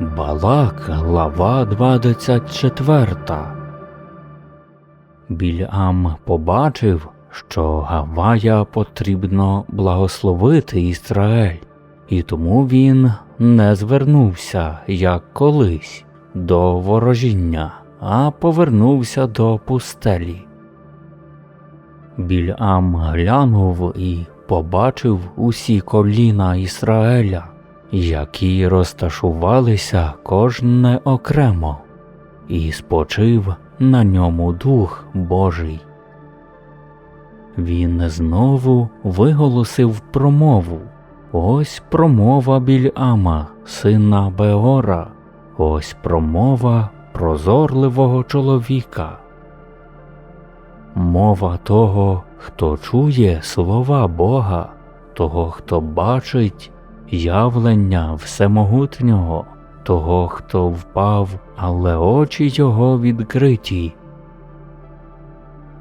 Балак, глава 24. Більам побачив, що Гавая потрібно благословити Ізраїль, і тому він не звернувся, як колись, до ворожіння, а повернувся до пустелі. Більам глянув і побачив усі коліна Ізраїля, які розташувалися кожне окремо, і спочив на ньому Дух Божий. Він знову виголосив промову. Ось промова Більама, сина Беора, ось промова прозорливого чоловіка. Мова того, хто чує слова Бога, того, хто бачить явлення всемогутнього, того, хто впав, але очі його відкриті.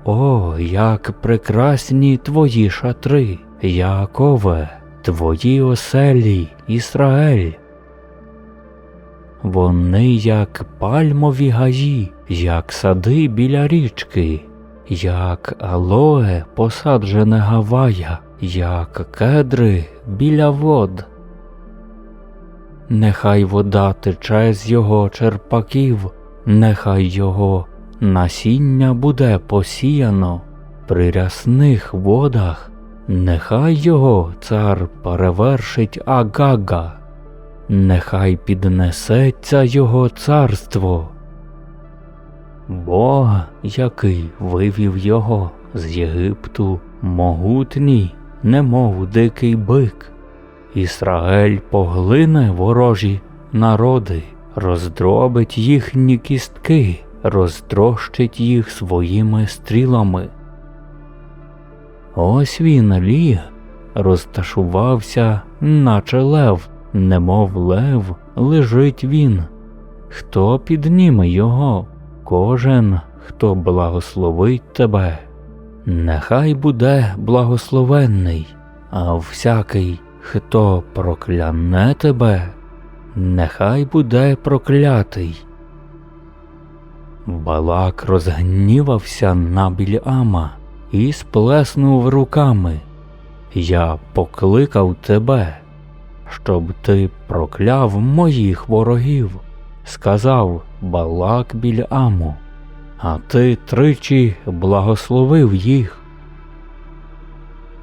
О, як прекрасні твої шатри, Якове, твої оселі, Ісраель. Вони як пальмові гаї, як сади біля річки, як алоe посаджене Гавая, як кедри біля вод. Нехай вода тече з його черпаків, нехай його насіння буде посіяно при рясних водах, нехай його цар перевершить Агага, нехай піднесеться його царство. Бог, який вивів його з Єгипту, могутній, немов дикий бик. Ісраель поглине ворожі народи, роздробить їхні кістки, розтрощить їх своїми стрілами. Ось він ліг, розташувався, наче лев, немов лев, лежить він. Хто підніме його? Кожен, хто благословить тебе. Нехай буде благословенний, а всякий, хто прокляне тебе, нехай буде проклятий. Балак розгнівався на Більама і сплеснув руками. Я покликав тебе, щоб ти прокляв моїх ворогів, сказав Балак Більаму, а ти тричі благословив їх.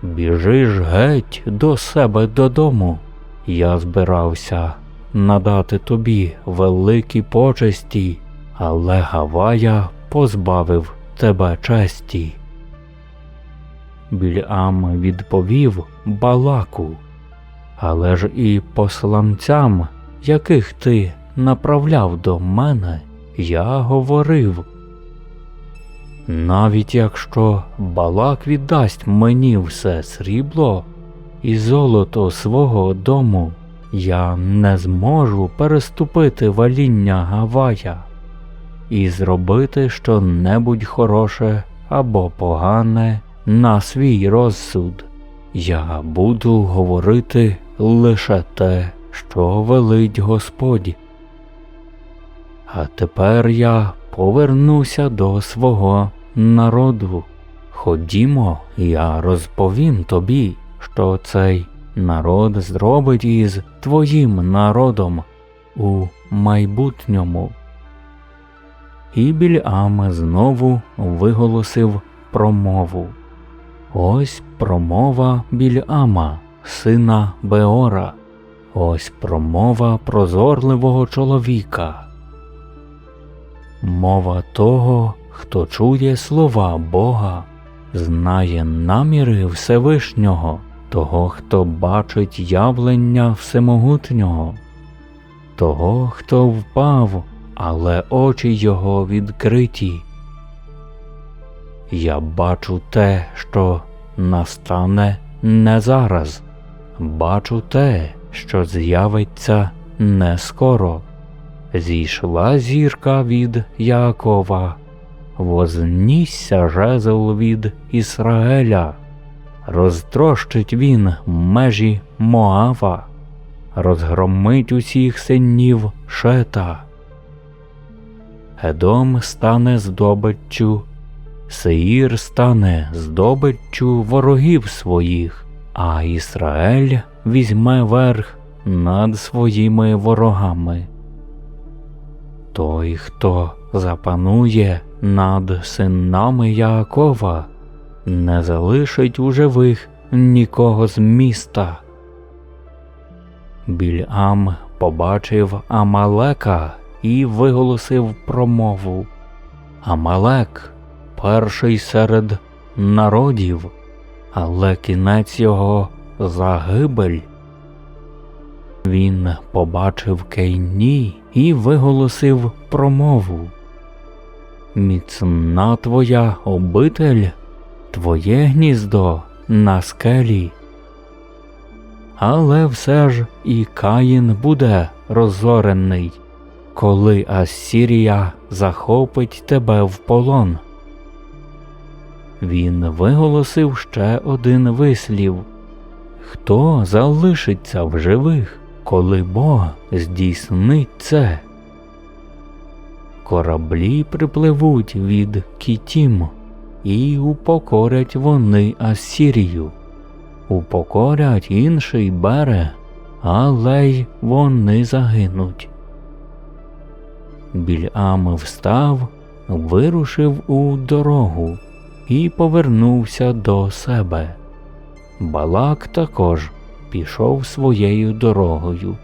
Біжи ж геть до себе додому. Я збирався надати тобі великі почесті, але Гавая позбавив тебе честі. Більам відповів Балаку, але ж і посланцям, яких ти направляв до мене, я говорив. Навіть якщо Балак віддасть мені все срібло і золото свого дому, я не зможу переступити ваління Гавая і зробити щонебудь хороше або погане на свій розсуд. Я буду говорити лише те, що велить Господь. А тепер я повернуся до свого народу. Ходімо, я розповім тобі, що цей народ зробить із твоїм народом у майбутньому. І Більам знову виголосив промову. Ось промова Більама, сина Беора, ось промова прозорливого чоловіка. Мова того, хто чує слова Бога, знає наміри Всевишнього, того, хто бачить явлення Всемогутнього, того, хто впав, але очі його відкриті. Я бачу те, що настане не зараз, бачу те, що з'явиться не скоро. Зійшла зірка від Якова, вознісся жезл від Ісраеля, розтрощить він межі Моава, розгромить усіх синів шета. Едом стане здобиччю, Сеїр стане здобиччю ворогів своїх, а Ісраель візьме верх над своїми ворогами. Той, хто запанує над синами Яакова, не залишить у живих нікого з міста. Більам побачив Амалека і виголосив промову. Амалек перший серед народів, але кінець його загибель. Він побачив Кейні і виголосив промову. Міцна твоя обитель, твоє гніздо на скелі. Але все ж і Каїн буде розорений, коли Ассірія захопить тебе в полон. Він виголосив ще один вислів Хто залишиться в живих, коли Бог здійснить це? Кораблі припливуть від Кітім, і упокорять вони Ассірію, упокорять інший берег, але й вони загинуть. Більам встав, вирушив у дорогу і повернувся до себе. Балак також пішов своєю дорогою.